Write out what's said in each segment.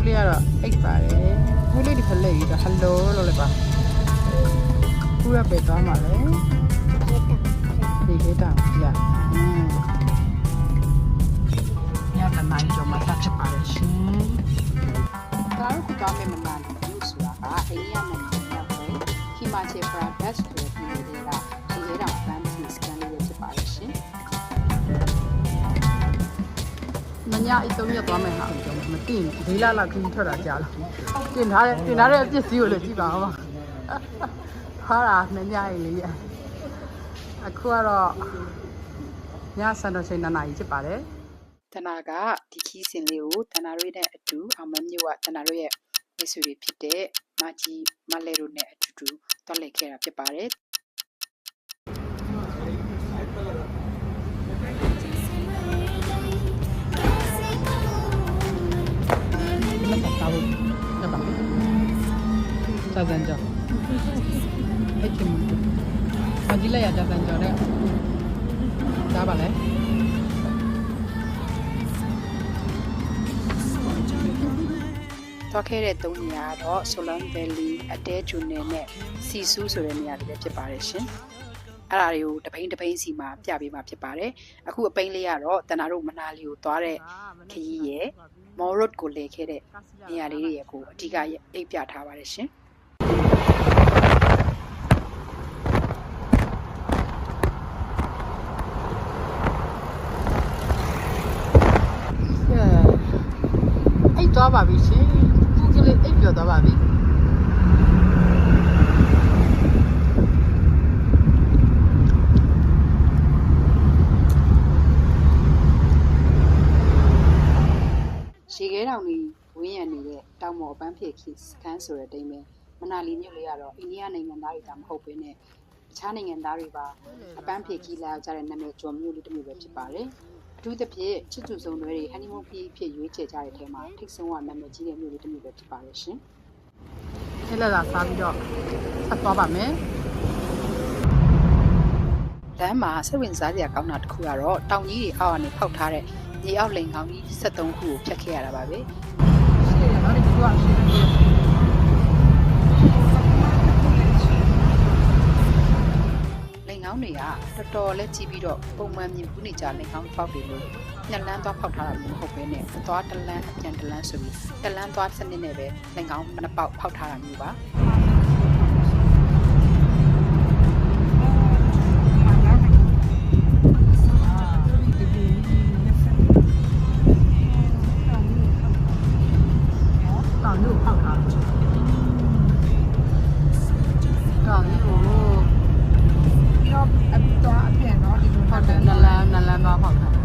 ကူလေးကတော့အိတ်ပါတယ်ကူလေးဒီဖလက်ကြီးတော့ဟယ်လိုလို့လည်းပါကူရပဲသွားမှာလေဒီခေတ္တပြอืมညတနားကြောမှာတက်ချပါလေရှင်ဒါတို့ကသွားမဲ့မနာလီမြို့ဆိုတာကအိန္ဒိယနိုင်ငံရဲ့ပဲဟီမာချေပရာဒက်ဆိုတဲ့ပြည်နယ်တွေကဒီရဲတော ညာအိတ်သုံးရက်သွားမယ်ဟာကျွန်တော်မသိဘူးဒီလလောက်ခင်းထွက်တာကြာလို့တင်ထားတဲ့တင်ထားတဲ့အပစ္စည်းကိုလည်းကြည့်ပါဦးပါဟာတာမညာအိတ်လေးရဲ့အခုကတော့ညစံတော်ချိန်နှစ်နာရီဖြစ်ပါတယ်တနာကဒီခီးစဉ်လေးကိုတနာတို့နဲ့အတူအောင်မမျိုးကတနာတို့ရဲ့မိတ်ဆွေတွေဖြစ်တဲ့မကြီးမလဲတို့နဲ့အတူတူတွက်လက်ခဲ့တာဖြစ်ပါတယ် ရပါစာစံကြောအဲ့ချင်မကြီးလိုက်ရတာစံကြောတဲ့ဒါပါလေသွားခဲ့တဲ့သုံးနေရာကတော့ Solan Valley အတဲဂျူနယ်နဲ့စီဆူးဆိုတဲ့နေရာတွေပဲဖြစ်ပါတယ်ရှင်။အဲ့ဒါတွေကိုတပိန်တပိန်စီမှာပြပေးမှာဖြစ်ပါတယ်။အခုအပိန်လေးကတော့တနာတို့မနာလီကိုသွားတဲ့ခရီးရဲ့ Mall Road ကိုလေခဲ့တဲ့နေရာလေးတွေရဲ့ကို အဓိကအိပ်ပြထားပါတယ်ရှင်။အဲ့သွားပါပြီရှင်ဒီကလေးအိပ်ပြောသွားပါပြီ ရေခဲတောင်ကြီးဝင်းရံနေတဲ့တောင်မော်ပန်းဖြေခီစခန်းဆိုတဲ့တိမ်ပဲမနာလီမြို့လေးကတော့အိန္ဒိယနိုင်ငံသားတွေဒါမဟုတ်ဘဲနဲ့တခြားနိုင်ငံသားတွေပါအပန်းဖြေခီလာကြတဲ့နာမည်ကျော်မြို့လေးတစ်မြို့ပဲဖြစ်ပါတယ်အထူးသဖြင့်ချစ်သူစုံတွေဟန်နီမူန်ခီဖြစ်ရွေးချယ်ကြတဲ့အထဲမှာထိတ်ဆုံးကနာမည်ကြီးတဲ့မြို့လေးတစ်မြို့ပဲဖြစ်ပါတယ်ရှင်အဲ့လာလာစားပြီးတော့ဆက်သွားပါမယ်လမ်းမှာစိတ်ဝင်စားစရာကောင်းတာတစ်ခုကတော့တောင်ကြီးတွေအောက်ကနေဖောက်ထားတဲ့ မြေအောက်လိန်ကောင်းကြီး73ခုကိုဖြတ်ခဲ့ရတာပါပဲရှိတယ်နော်ဒီကွာရှိတယ်လိန်ကောင်းတွေကတော်တော်လေးကြီးပြီးတော့ပုံမှန်မြင်ဘူးနေကြလိန်ကောင်းတစ်ပေါက်တွေလို့ညက်လန်းသွားဖောက်ထားတာမျိုးမဟုတ်ဘဲနဲ့သွားတစ်လန်းအပြန်တစ်လန်းဆိုပြီးတစ်လန်းသွားစနစ်နဲ့ပဲလိန်ကောင်းနှစ်ပေါက်ဖောက်ထားတာမျိုးပါ တောင်လို့ဖောက်ထားတယ်တောင်လို့ပြီးတော့အပြီးတော့အပြန်တော့ဒီလိုဖောက်တယ်နလန်းနလန်းသွားဖောက်ထား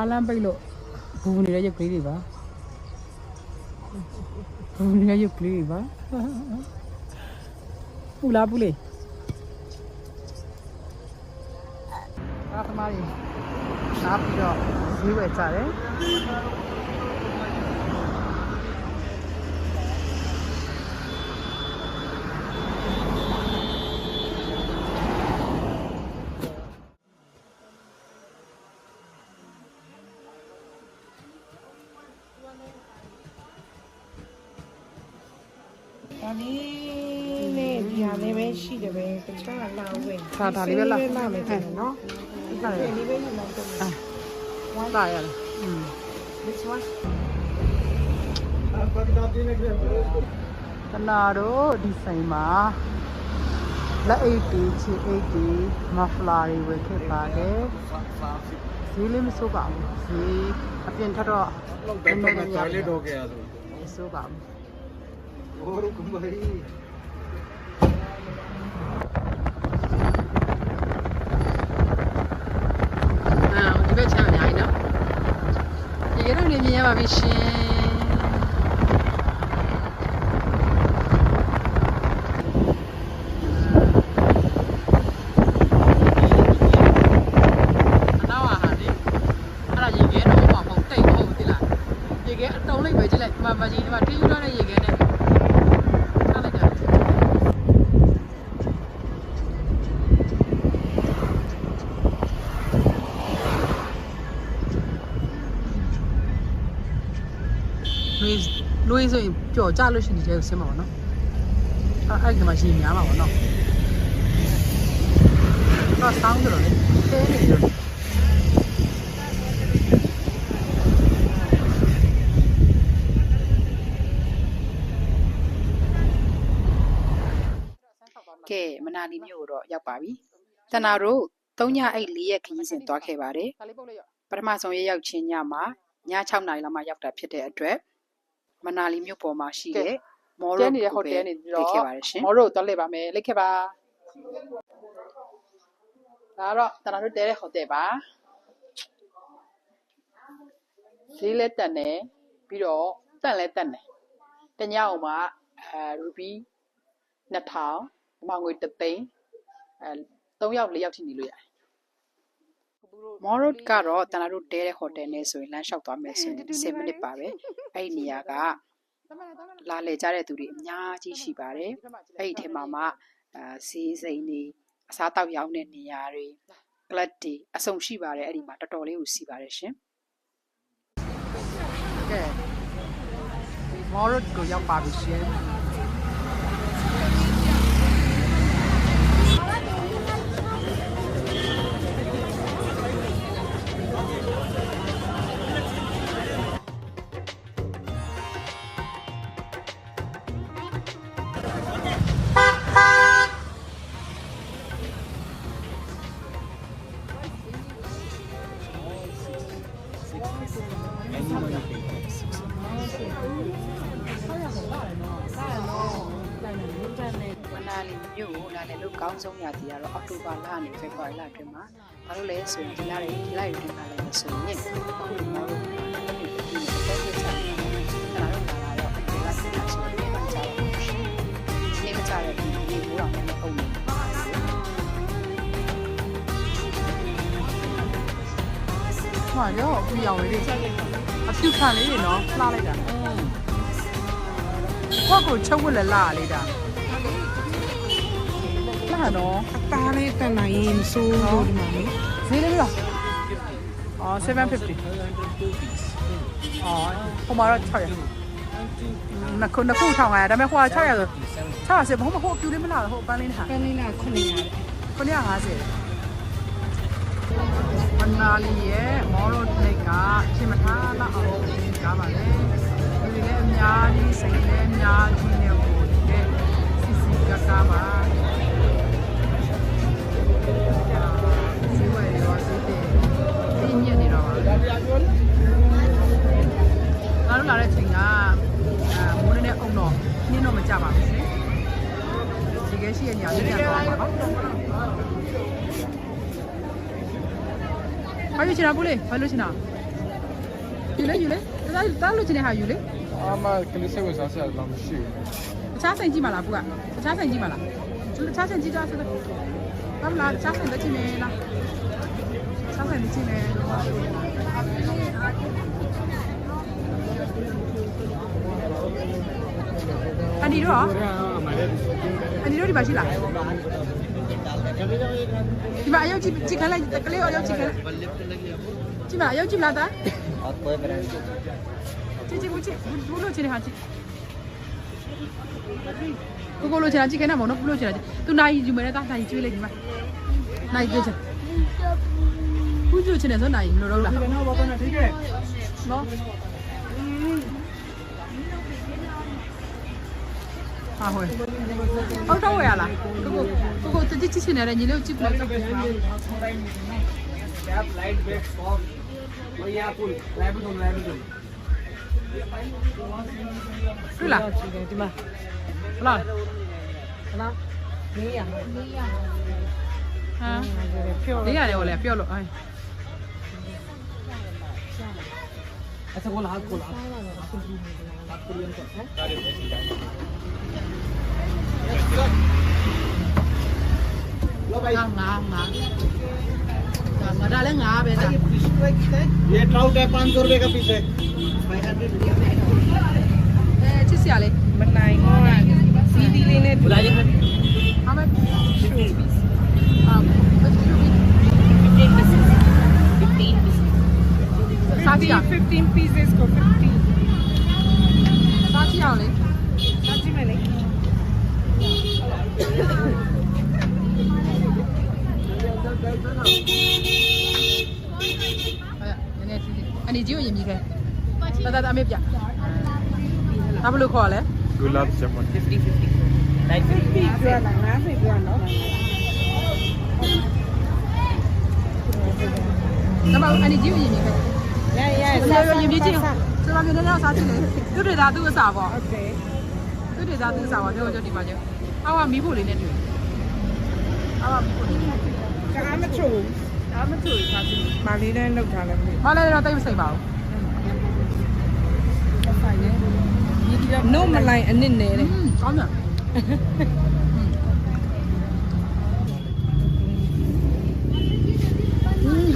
ကားလမ်းပိတ်လို့ဘူနေတဲ့ရုပ်ကလေးတွေပါဘူနေတဲ့ရုပ်ကလေးတွေပါပူလားပူလေကားသမားကြီးနားပြီးတော့ဈေးဝယ်ကြတယ် ဒါလေးနဲ့ဒီဟာလေးပဲရှိတယ်ပဲတခြားကလာဝင်ဒါဒါလေးပဲလားလာမယ်တဲ့နော်ဒီကဒါလေးလေးပဲယူလိုက်တော့ဝမ်းလာရတယ်อืม this one တနာတို့ဒီဆိုင်မှာလက်အိတ်တီချီအိတ်တီမဖလာတွေဝယ်ခဲ့ပါတယ်ဈေးလေးမစိုးပါဘူးဈေးအပြင်ထက်တော့လောက်တက်တော့ကြာလေးတော့ကြရဆိုမစိုးပါဘူး Oro kumbai. အာဒီဘက်ချမ်းအများကြီးနော်ဒီကတော့နေမြင် လွေးလွေးဆိုရင်ပျော်ကြလို့ရှိရင်ဒီထဲကိုဆင်းမှာပါနော်အဲ့အဲ့ဒီမှာရှင်များမှာပါနော်တော့ဆောင်းကြတော့လေတဲနေကြတော့ကဲမနာလီမြို့ကိုတော့ရောက်ပါပြီတနာတို့၃ညအိတ်၄ရက်ခရီးစဉ်သွားခဲ့ပါတယ်ဒါလေးပုတ်လိုက်ရပထမဆုံးရရောက်ချင်းညမှာည6နာရီလောက်မှရောက်တာဖြစ်တဲ့အတွက် မနာလီမြို့ပေါ်မှာရှိတဲ့မော်တဲရိုနေတဲ့ဟိုတယ်နေပြီးတော့ခဲ့ပါတယ်ရှင်မော်ရိုသွားလိုက်ပါမယ်လိုက်ခဲ့ပါဒါတော့တနာတို့တဲတဲ့ဟိုတယ်ပါဈေးလက်တက်နေပြီးတော့တက်လဲတက်နေတညအောင်မှာအဲရူပီ2000ဒီမှာငွေ3သိန်းအဲ3ယောက်4ယောက်ထိနေလို့ရတယ် မော်ရိုကတော့တနာတို့တဲတဲ့ဟိုတယ်နဲ့ဆိုရင်လမ်းလျှောက်သွားမယ်ဆိုရင်10မိနစ်ပါပဲအဲ့ဒီနေရာကလာလေကြတဲ့သူတွေအများကြီးရှိပါတယ်အဲ့ဒီထဲမှာမှအာဈေးစိမ်တွေအစားတောက်ရောင်းတဲ့နေရာတွေကလပ်တွေအဆုံရှိပါတယ်အဲ့ဒီမှာတော်တော်လေးကိုစီပါတယ်ရှင်ကဲမော်ရိုကိုရောက်ပါပြီရှင် ဆိုရင်ဒီလတွေဒီလတွေတွင်လာလဲဆိုရင်အခုဒီမှာတော့ဒီနေ့ဒီနေ့ဆက်နေတယ်။ဒါတော့လာတော့ဒီကစနေဆိုရင်ပြန်ကြတော့ရှင်။ဒီနေ့ကြတဲ့ဒီနေ့ဘိုးတော်နဲ့ပုံနေဟောရောအပြူရောင်လေးတွေအပြူခံလေးတွေနော်လှလိုက်တာဟောကိုချုပ်ဝက်လက်လာလေးတာလှတော့အသားလေးတန်နိုင်ရင်မစိုးလို့ဒီမှာလေ ဈေးလေးပြီးတော့အော်750အော်ဟိုမှာတော့600နှစ်ခုနှစ်ခု1500ဒါပေမဲ့ဟိုက600ဆို600ဆိုဘာမှဟိုအပြူလေးမလာတော့ဟိုပန်းလေးထားပန်းလေးလား900တဲ့950မနာလီရဲ့မော်ရိုတိတ်ကရှင်မထားလောက်အောင်ကားပါလေဒီလည်းအများကြီးစိတ်လည်းအများကြီးနဲ့ဟိုတဲ့စီစီကကားပါ ငါတို့လာတဲ့ချိန်ကအာမိုးနေတဲ့အုံတော့နင်းတော့မကြပါဘူးရှင်ဒီကဲရှိရညာလေးပြန်သွားပါတော့ဘာယူချင်တာဘူးလေဘာလို့ချင်တာယူလေယူလေဒါဒါလို့ချင်တဲ့ဟာယူလေ Ama kilise was asa lam shi. တခြားဆိုင်ကြည့်ပါလားဘူးကတခြားဆိုင်ကြည့်ပါလားတခြားဆိုင်ကြည့်ကြဆိုတော့ဘာမလားတခြားဆိုင်လက်ကြည့်နေလားတခြားဆိုင်လက်ကြည့်နေအ န်ဒီတို့ရောအန်ဒီတို့ဒီမှာရှိလားဒီမှာအယုတ်ကြည့်ကြည့်ခလိုက်ကလေးရောအယုတ်ကြည့်ခလိုက်ကြည့်မအယုတ်ကြည့်မလားတာကြည့်ကြည့်ကြည့်ဘူးလို့ချင်တဲ့ဟာကြည့်ကိုကိုလိုချင်တာကြည့်ခဲ့နေမှာနော်ဘူးလို့ချင်တာကြည့်သူနိုင်ယူမယ်တာနိုင်ကျွေးလိုက်ဒီမှာနိုင်ကျွေးချင်ဘူးကျွေးချင်တယ်ဆိုနိုင်မလို့တော့လားနော် ဟာဟိုအောက်တော့ဝယ်ရလားကိုကိုကိုကိုတကြည့်ချင်တယ်ညီလေးကိုကြည့်ပြလိုက်တော့ Cap light weight soft. Bhaiya full. Rabbit on rabbit on. अच्छा बोल हाथ खोल हाँ, हाँ, हाँ। ये ट्राउट है पाँच सौ रुपये का पीस है। अच्छे से आले। बनाएँगे सीधी लेने हमें piece 15 piece. Satya. 15 pieces for 15. Satya only. Satya only. And did you, Yamika? That I'm Yamika. How will you call it? Good luck, someone. 50 50. 50 50. 那么，俺的酒也没开。 ရရရဆရာတို့ရင်ပြချင်းကျွန်တော်မျိုးတော့စားချင်တယ်သူတွေသာသူ့အစာပေါ့ဟုတ်တယ်သူတွေသာသူ့အစာပေါ့တော့ကျွန်တော်ဒီမှာကျအောက်ကမီးဖို့လေးနဲ့တွေ့အောက်ကမီးဖို့လေးနဲ့ကာမချိုကာမချိုစားချင်မလေးနဲ့လောက်ထားလည်းမဟုတ်မလေးတော့တိတ်မစိတ်ပါဘူးနို့မလိုက်အနစ်နယ်တဲ့ကောင်းတယ်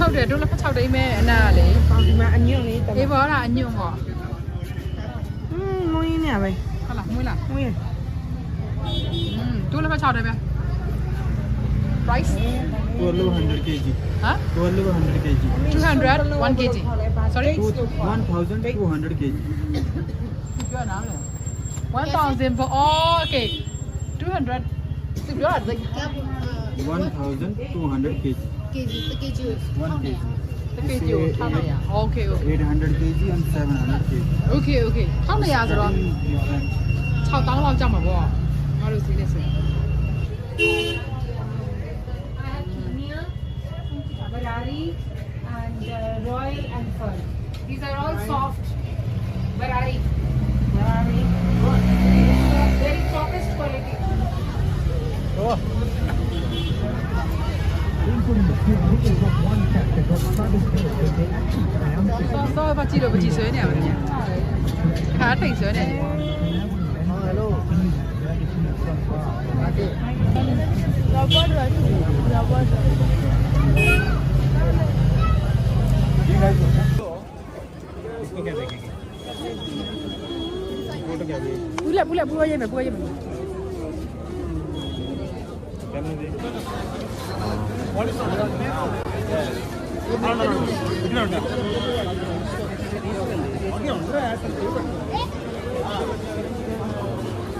6တယ်တို့လည်း6တိမ့်မယ်အနာကလေ။ဒီမှာအညွန့်လေးတက်။အေးပေါ်တာအညွန့်ပေါ့။อืมမွေးနေရပဲ။ဟုတ်လားမွေးလား။မွေး။อืมတို့လည်း6တယ်ပဲ။ price 1200 kg. Huh? 1200 kg. 200 1 kg. Sorry. 1200 kg. ပြောနားလဲ1000 for all okay 200 ပြောတာ like 1200 kg kg, the kg Okay, okay. 800 kg and 700 kg. Okay, okay. How many are 6တောင်းလောက်ကြာမှာပေါ့။ငါတို့ဈေးနဲ့ဆိုရင် I have Kimia, Barari, and uh, and Fern. These are all soft ခါထိတ်ဆွဲနေတယ်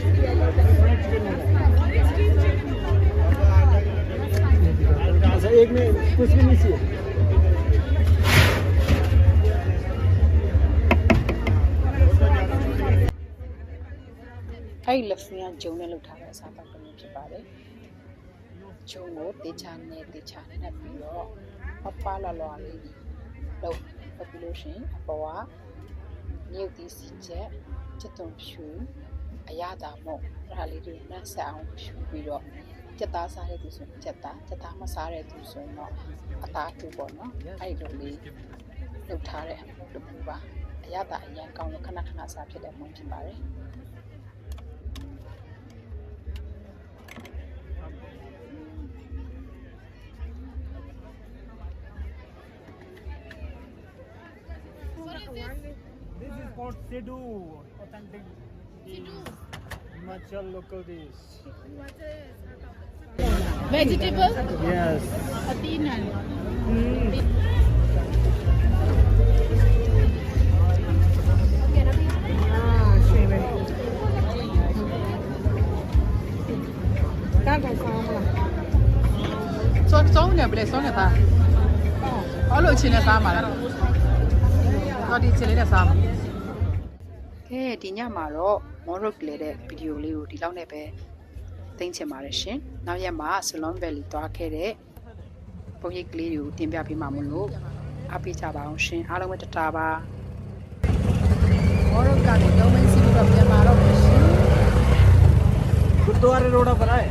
देखेंगे फोटो क्या देखेंगे ဘူးလက်ဘူးလက်ဘူးရရေးမယ်ဘူးရရေးမယ် कैमरा दे अच्छा एक में कुछ भी नहीं चाहिए အဲ့ဒီလက်ဖင်ကဂျုံနဲ့လုပ်ထားတဲ့အစားအသောက်တစ်မျိုးဖြစ်ပါတယ်ဂျုံကိုတေချာနဲ့တေချာနဲ့ပြီးတော့ပပလာလာလေးလုပ်လုပ်ပြီးလို့ရှရင်အပေါ်ကမြုပ်သီးစီချက်ချက်သွန်ဖြူ အရသာမို့အဲ့ဒါလေးတွေနှက်ဆက်အောင်ဖြူပြီးတော့ချက်သားစားတဲ့သူဆိုရင်ချက်သားချက်သားမစားတဲ့သူဆိုရင်တော့အသားတူပေါ့နော်အဲ့ဒီလိုလေးလုပ်ထားတဲ့အမှုတစ်ခုပါအရသာအရင်ကောင်းလို့ခဏခဏစားဖြစ်တဲ့မှုဖြစ်ပါတယ် This is called Sidhu, authentic. Himachal, look at. Vegetable? Yes. Athenian. Mm. Son, son မော်ရုတ်လေတဲ့ဗီဒီယိုလေးကိုဒီလောက်နဲ့ပဲသိမ်းချင်ပါတယ်ရှင်နောက်ရက်မှာဆလွန်ဗယ်လီသွားခဲ့တဲ့ပုံရိပ်ကလေးတွေကိုတင်ပြပေးမှာမလို့အားပေးကြပါအောင်ရှင်အားလုံးပဲတတာပါ မော်ရိုကနေလုံးမင်းစီးပြီးတော့ပြန်လာတော့မယ်ရှင် गुरुद्वारे रोड पर आए